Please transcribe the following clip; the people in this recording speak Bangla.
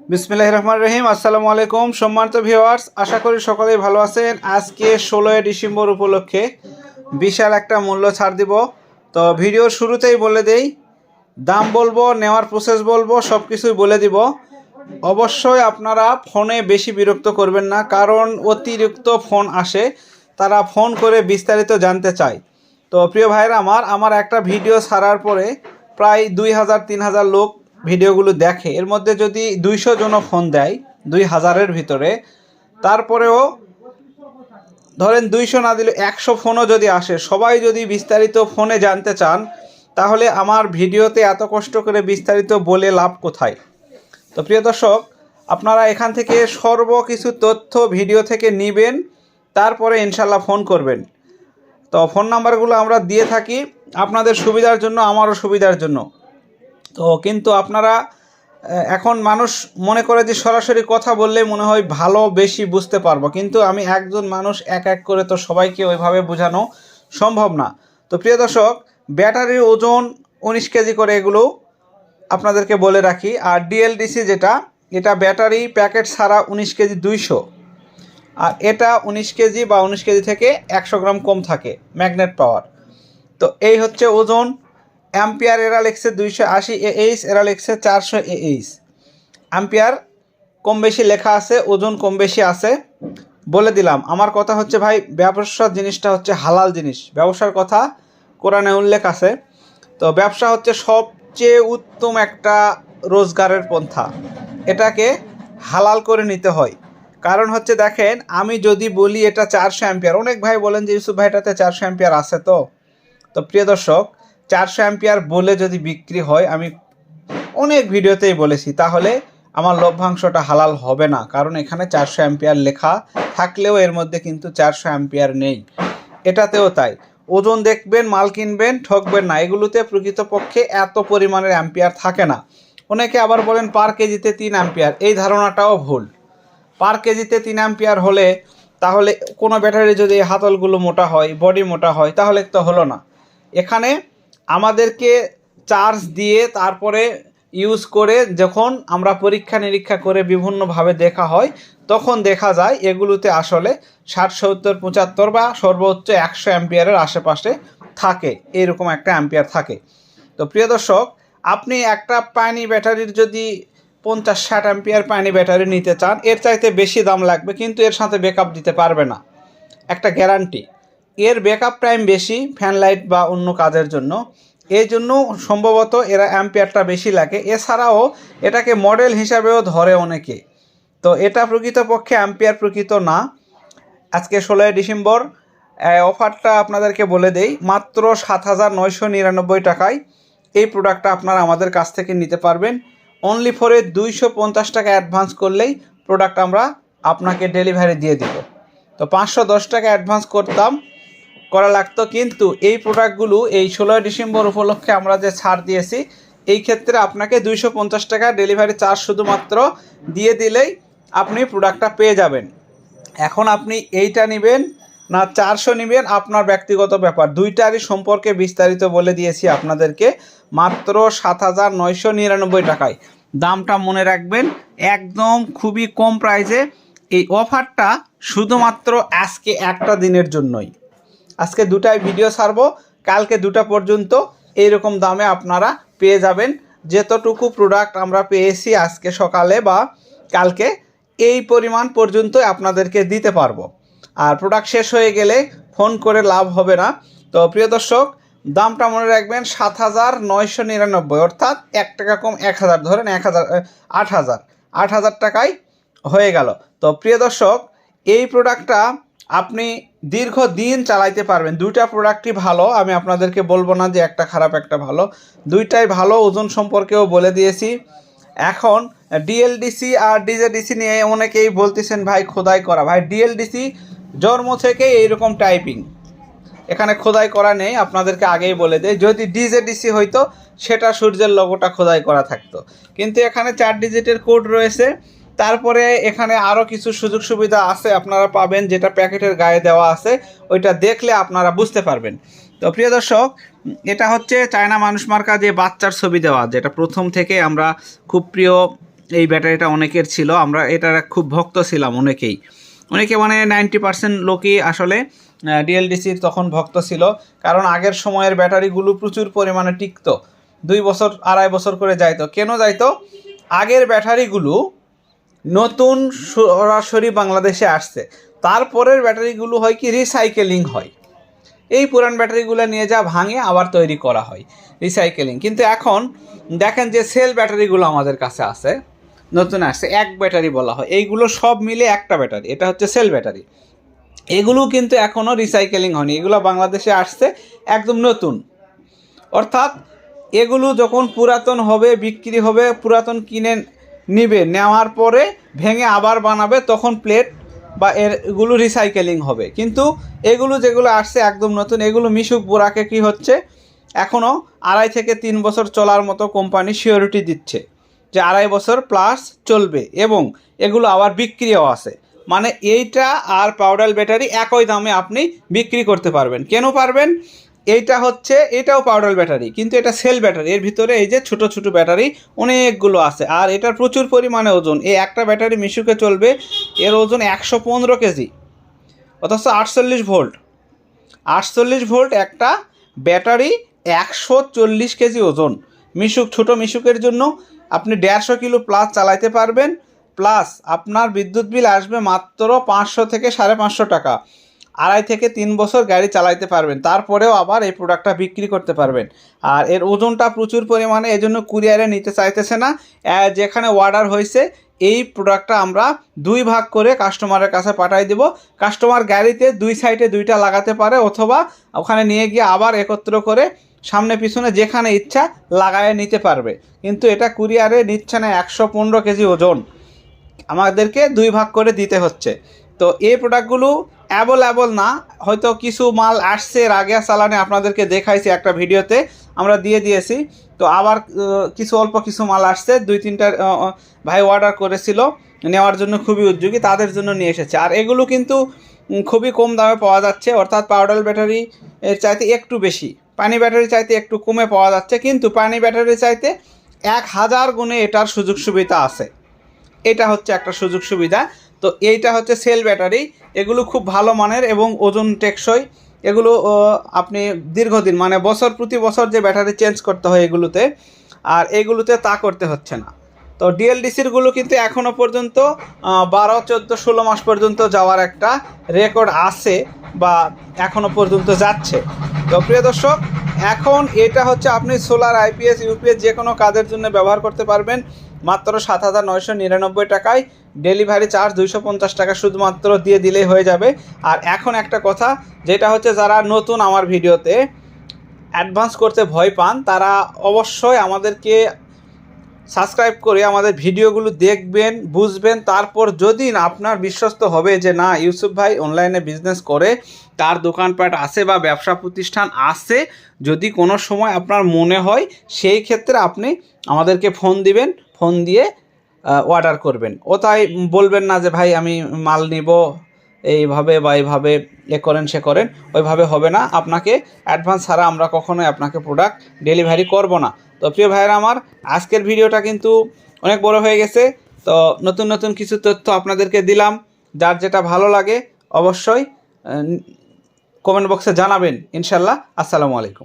বিসমিল্লাহ রহমান রহিম, আসসালামু আলাইকুম। সম্মানিত ভিওয়ার্স আশা করি সকলেই ভালো আছেন। আজকে ষোলোই ডিসেম্বর উপলক্ষে বিশাল একটা মূল্য ছাড় দিব। তো ভিডিওর শুরুতেই বলে দেই, দাম বলব, নেওয়ার প্রসেস বলব সব কিছুই বলে দিব। অবশ্যই আপনারা ফোনে বেশি বিরক্ত করবেন না, কারণ অতিরিক্ত ফোন আসে, তারা ফোন করে বিস্তারিত জানতে চায়। তো প্রিয় ভাইরা আমার আমার একটা ভিডিও ছাড়ার পরে প্রায় দুই হাজার, তিন হাজার লোক ভিডিওগুলো দেখে, এর মধ্যে যদি দুইশো জনও ফোন দেয়, দুই হাজারের ভিতরে, তারপরেও ধরেন দুইশো না দিলে একশো ফোনও যদি আসে, সবাই যদি বিস্তারিত ফোনে জানতে চান, তাহলে আমার ভিডিওতে এত কষ্ট করে বিস্তারিত বলে লাভ কোথায়? তো প্রিয় দর্শক, আপনারা এখান থেকে সর্ব কিছু তথ্য ভিডিও থেকে নেবেন, তারপরে ইনশাল্লাহ ফোন করবেন। তো ফোন নাম্বারগুলো আমরা দিয়ে থাকি, আপনাদের সুবিধার জন্য, আমারও সুবিধার জন্য। তো কিন্তু আপনারা এখন মানুষ মনে করে যে সরাসরি কথা বললে মনে হয় ভালো বেশি বুঝতে পারব। কিন্তু আমি একজন মানুষ, এক এক করে তো সবাইকে ওইভাবে বোঝানো সম্ভব না। তো প্রিয় দর্শক, ব্যাটারির ওজন উনিশ কেজি করে এগুলো আপনাদেরকে বলে রাখি। আর ডিএলডিসি যেটা, এটা ব্যাটারি প্যাকেট ছাড়া উনিশ কেজি দুইশো। আর এটা উনিশ কেজি বা উনিশ কেজি থেকে একশো গ্রাম কম থাকে, ম্যাগনেট পাওয়ার। তো এই হচ্ছে ওজন। অ্যাম্পিয়ার এরা লিখছে দুইশো আশি এইচ এরা লিখছে চারশো এইচ অ্যাম্পিয়ার, কম বেশি লেখা আছে, ওজন কম বেশি আছে। বলে দিলাম, আমার কথা হচ্ছে ভাই, ব্যবসার জিনিসটা হচ্ছে হালাল জিনিস। ব্যবসার কথা কোরআনে উল্লেখ আছে। তো ব্যবসা হচ্ছে সবচেয়ে উত্তম একটা রোজগারের পন্থা। এটাকে হালাল করে নিতে হয়। কারণ হচ্ছে দেখেন, আমি যদি বলি এটা চারশো অ্যাম্পিয়ার, অনেক ভাই বলেন যে, ইউসুফ ভাই, এটাতে চারশো অ্যাম্পিয়ার আছে তো? তো প্রিয় দর্শক চারশো অ্যাম্পিয়ার বলে যদি বিক্রি হয়, আমি অনেক ভিডিওতেই বলেছি, তাহলে আমার লভ্যাংশটা হালাল হবে না। কারণ এখানে চারশো অ্যাম্পিয়ার লেখা থাকলেও এর মধ্যে কিন্তু চারশো অ্যাম্পিয়ার নেই। এটাতেও তাই। ওজন দেখবেন, মাল কিনবেন, ঠকবেন না। এগুলোতে প্রকৃতপক্ষে এত পরিমাণের অ্যাম্পিয়ার থাকে না। অনেকে আবার বলেন, পার কেজিতে তিন অ্যাম্পিয়ার। এই ধারণাটাও ভুল। পার কেজিতে তিন অ্যাম্পিয়ার হলে তাহলে কোনো ব্যাটারি যদি হাতলগুলো মোটা হয়, বডি মোটা হয়, তাহলে তো হলো না। এখানে আমাদেরকে চার্জ দিয়ে তারপরে ইউজ করে যখন আমরা পরীক্ষা নিরীক্ষা করে বিভিন্নভাবে দেখা হয়, তখন দেখা যায় এগুলোতে আসলে ষাট, সত্তর, পঁচাত্তর বা সর্বোচ্চ একশো অ্যাম্পিয়ারের আশেপাশে থাকে, এরকম একটা অ্যাম্পিয়ার থাকে। তো প্রিয় দর্শক, আপনি একটা পানি ব্যাটারির যদি পঞ্চাশ, ষাট অ্যাম্পিয়ার পানি ব্যাটারি নিতে চান, এর চাইতে বেশি দাম লাগবে, কিন্তু এর সাথে ব্যাকআপ দিতে পারবে না। একটা গ্যারান্টি এর ব্যাকআপ টাইম বেশি ফ্যান লাইট বা অন্য কাজের জন্য। এই জন্য সম্ভবত এরা অ্যাম্পিয়ারটা বেশি লাগে। এছাড়াও এটাকে মডেল হিসাবেও ধরে অনেকে। তো এটা প্রকৃতপক্ষে অ্যাম্পিয়ার প্রকৃত না। আজকে ষোলোই ডিসেম্বর অফারটা আপনাদেরকে বলে দেই, মাত্র সাত হাজার নয়শো নিরানব্বই টাকায় এই প্রোডাক্টটা আপনারা আমাদের কাছ থেকে নিতে পারবেন। অনলি ফরে দুইশো পঞ্চাশ টাকা অ্যাডভান্স করলেই প্রোডাক্ট আমরা আপনাকে ডেলিভারি দিয়ে দিব। তো পাঁচশো দশ টাকা অ্যাডভান্স করতাম। করা লাগতো, কিন্তু এই প্রোডাক্টগুলো এই ষোলোই ডিসেম্বর উপলক্ষে আমরা যে ছাড় দিয়েছি, এই ক্ষেত্রে আপনাকে দুইশো পঞ্চাশ টাকা ডেলিভারি চার্জ শুধুমাত্র দিয়ে দিলেই আপনি প্রোডাক্টটা পেয়ে যাবেন। এখন আপনি এইটা নেবেন না চারশো নেবেন, আপনার ব্যক্তিগত ব্যাপার। দুইটারই সম্পর্কে বিস্তারিত বলে দিয়েছি আপনাদেরকে, মাত্র সাত হাজার নয়শো নিরানব্বই টাকায়। দামটা মনে রাখবেন, একদম খুবই কম প্রাইসে এই অফারটা শুধুমাত্র আজকে একটা দিনের জন্যই। আজকে দুটাই ভিডিও ছাড়বো। কালকে দুটা পর্যন্ত এইরকম দামে আপনারা পেয়ে যাবেন। যতটুকু প্রোডাক্ট আমরা পেয়েছি আজকে সকালে বা কালকে, এই পরিমাণ পর্যন্ত আপনাদেরকে দিতে পারব। আর প্রোডাক্ট শেষ হয়ে গেলে ফোন করে লাভ হবে না। তো প্রিয় দর্শক, দামটা মনে রাখবেন সাত হাজার নয়শো নিরানব্বই, অর্থাৎ এক টাকা কম এক হাজার, ধরেন এক হাজার আট হাজার। আট হাজার টাকায় হয়ে গেল। তো প্রিয় দর্শক, এই প্রোডাক্টটা আপনি দীর্ঘ দিন চালাইতে পারবেন। দুইটা প্রোডাক্টই ভালো। আমি আপনাদেরকে বলব না যে একটা খারাপ, একটা ভালো। দুইটাই ভালো। ওজন সম্পর্কেও বলে দিয়েছি। এখন ডিএলডিসি আর ডিজেডিসি নিয়ে অনেকেই বলতেছেন, ভাই, খোদাই করা। ভাই ডিএলডিসি জন্ম থেকে এইরকম টাইপিং এখানে খোদাই করা নেই। আপনাদেরকে আগেই বলে দেয় যদি ডিজেডিসি হইতো, সেটা সূর্যের লোগোটা খোদাই করা থাকতো। কিন্তু এখানে চার ডিজিটের কোড রয়েছে। তারপরে এখানে আরও কিছু সুযোগ সুবিধা আছে আপনারা পাবেন, যেটা প্যাকেটের গায়ে দেওয়া আছে, ওইটা দেখলে আপনারা বুঝতে পারবেন। তো প্রিয় দর্শক, এটা হচ্ছে চায়না মানুষ মার্কা যে বাচ্চার ছবি দেওয়া, যেটা প্রথম থেকে আমরা খুব প্রিয় এই ব্যাটারিটা অনেকের ছিল, আমরা এটার খুব ভক্ত ছিলাম অনেকেই। অনেকে মানে নাইনটি পার্সেন্ট লোকই আসলে ডিএলডিসির তখন ভক্ত ছিল, কারণ আগের সময়ের ব্যাটারিগুলো প্রচুর পরিমাণে টিকতো। দুই বছর, আড়াই বছর করে যাইতো। কেন যাইতো? আগের ব্যাটারিগুলো নতুন সরাসরি বাংলাদেশে আসছে। তারপরের ব্যাটারিগুলো হয় কি? রিসাইকেলিং হয়। এই পুরান ব্যাটারিগুলো নিয়ে যা ভাঙে আবার তৈরি করা হয়। রিসাইকেলিং কিন্তু এখন দেখেন যে সেল ব্যাটারিগুলো আমাদের কাছে আছে, নতুন আসছে, এক ব্যাটারি বলা হয়। এইগুলো সব মিলে একটা ব্যাটারি, এটা হচ্ছে সেল ব্যাটারি। এগুলো কিন্তু এখনও রিসাইকেলিং হয়নি, এগুলো বাংলাদেশে আসছে, একদম নতুন। অর্থাৎ এগুলো যখন পুরাতন হবে, বিক্রি হবে, পুরাতন কিনে নিবে। নেওয়ার পরে ভেঙে আবার বানাবে, তখন প্লেট বা এগুলো রিসাইকেলিং হবে। কিন্তু এগুলো যেগুলো আসছে একদম নতুন, এগুলো মিশুক বোরাকে কি হচ্ছে? এখনও আড়াই থেকে তিন বছর চলার মতো কোম্পানি সিওরিটি দিচ্ছে যে আড়াই বছর প্লাস চলবে এবং এগুলো আবার বিক্রিও আছে। মানে এইটা আর পাউডার ব্যাটারি একই দামে আপনি বিক্রি করতে পারবেন। কেন পারবেন? এইটা হচ্ছে, এটাও পাউডার ব্যাটারি কিন্তু এটা সেল ব্যাটারি এর ভিতরে এই যে ছোট ছোট ব্যাটারি অনেকগুলো আছে। আর এটার প্রচুর পরিমাণে ওজন। এই একটা ব্যাটারি মিশুকে চলবে, এর ওজন একশো পনেরো কেজি। অথচ আটচল্লিশ ভোল্ট আটচল্লিশ ভোল্ট একটা ব্যাটারি একশো চল্লিশ কেজি ওজন। মিশুক, ছোট মিশুকের জন্য আপনি দেড়শো কিলো প্লাস চালাইতে পারবেন। প্লাস আপনার বিদ্যুৎ বিল আসবে মাত্র পাঁচশো থেকে সাড়ে পাঁচশো টাকা। আড়াই থেকে তিন বছর গাড়ি চালাইতে পারবেন। তারপরেও আবার এই প্রোডাক্টটা বিক্রি করতে পারবেন। আর এর ওজনটা প্রচুর পরিমাণে এজন্য কুরিয়ারে নিতে চাইতেছে না। যেখানে অর্ডার হয়েছে, এই প্রোডাক্টটা আমরা দুই ভাগ করে কাস্টমারের কাছে পাঠাই দেব। কাস্টমার গাড়িতে দুই সাইডে দুইটা লাগাতে পারে, অথবা ওখানে নিয়ে গিয়ে আবার একত্র করে সামনে পিছনে যেখানে ইচ্ছা লাগায় নিতে পারবে। কিন্তু এটা কুরিয়ারে নিচ্ছে না, একশো পনেরো কেজি ওজন। আমাদেরকে দুই ভাগ করে দিতে হচ্ছে। তো এই প্রোডাক্টগুলো অ্যাভেলেবল না। হয়তো কিছু মাল আসছে এর আগে, চালানে আপনাদেরকে দেখাইছি একটা ভিডিওতে, আমরা দিয়ে দিয়েছি। তো আবার কিছু অল্প কিছু মাল আসছে, দুই তিনটা ভাই অর্ডার করেছিল, নেওয়ার জন্য খুবই উদ্যোগী, তাদের জন্য নিয়ে এসেছে। আর এগুলো কিন্তু খুবই কম দামে পাওয়া যাচ্ছে, অর্থাৎ পাউডার ব্যাটারি এর চাইতে একটু বেশি। পানি ব্যাটারি চাইতে একটু কমে পাওয়া যাচ্ছে, কিন্তু পানি ব্যাটারি চাইতে এক হাজার গুণে এটার সুযোগ সুবিধা আছে। এটা হচ্ছে একটা সুযোগ সুবিধা। তো এইটা হচ্ছে সেল ব্যাটারি। এগুলো খুব ভালো মানের এবং ওজন টেকসই। এগুলো আপনি দীর্ঘদিন মানে বছর প্রতি বছর যে ব্যাটারি চেঞ্জ করতে হয় এগুলোতে, আর এগুলোতে তা করতে হচ্ছে না। তো ডিএলডিসিরগুলো কিন্তু এখনও পর্যন্ত বারো, চোদ্দ, ষোলো মাস পর্যন্ত যাওয়ার একটা রেকর্ড আছে বা এখনও পর্যন্ত যাচ্ছে। তো প্রিয় দর্শক, এখন এটা হচ্ছে আপনি সোলার আইপিএস ইউপিএস যে কোনো কাজের জন্য ব্যবহার করতে পারবেন। মাত্র সাত হাজার নয়শো নিরানব্বই টাকায়। ডেলিভারি চার্জ দুইশো পঞ্চাশ টাকা শুধুমাত্র দিয়ে দিলেই হয়ে যাবে। আর এখন একটা কথা, যেটা হচ্ছে যারা নতুন আমার ভিডিওতে অ্যাডভান্স করতে ভয় পান, তারা অবশ্যই আমাদেরকে সাবস্ক্রাইব করে আমাদের ভিডিওগুলো দেখবেন, বুঝবেন। তারপর যদি আপনার বিশ্বস্ত হবে যে না, ইউসুফ ভাই অনলাইনে বিজনেস করে, তার দোকানপাট আছে বা ব্যবসা প্রতিষ্ঠান আছে, যদি কোনো সময় আপনার মনে হয়, সেই ক্ষেত্রে আপনি আমাদেরকে ফোন দিবেন। ফোন দিয়ে অর্ডার করবেন। ও তাই বলবেন না যে, ভাই, আমি মাল নিব, এইভাবে বা এইভাবে এ করেন, সে করেন। ওইভাবে হবে না। আপনাকে অ্যাডভান্স ছাড়া আমরা কখনোই আপনাকে প্রোডাক্ট ডেলিভারি করব না। তো প্রিয় ভাইয়েরা আমার, আজকের ভিডিওটা কিন্তু অনেক বড় হয়ে গেছে। তো নতুন নতুন কিছু তথ্য আপনাদেরকে দিলাম। যার যেটা ভালো লাগে অবশ্যই কমেন্ট বক্সে জানাবেন। ইনশাল্লাহ আসসালামু আলাইকুম।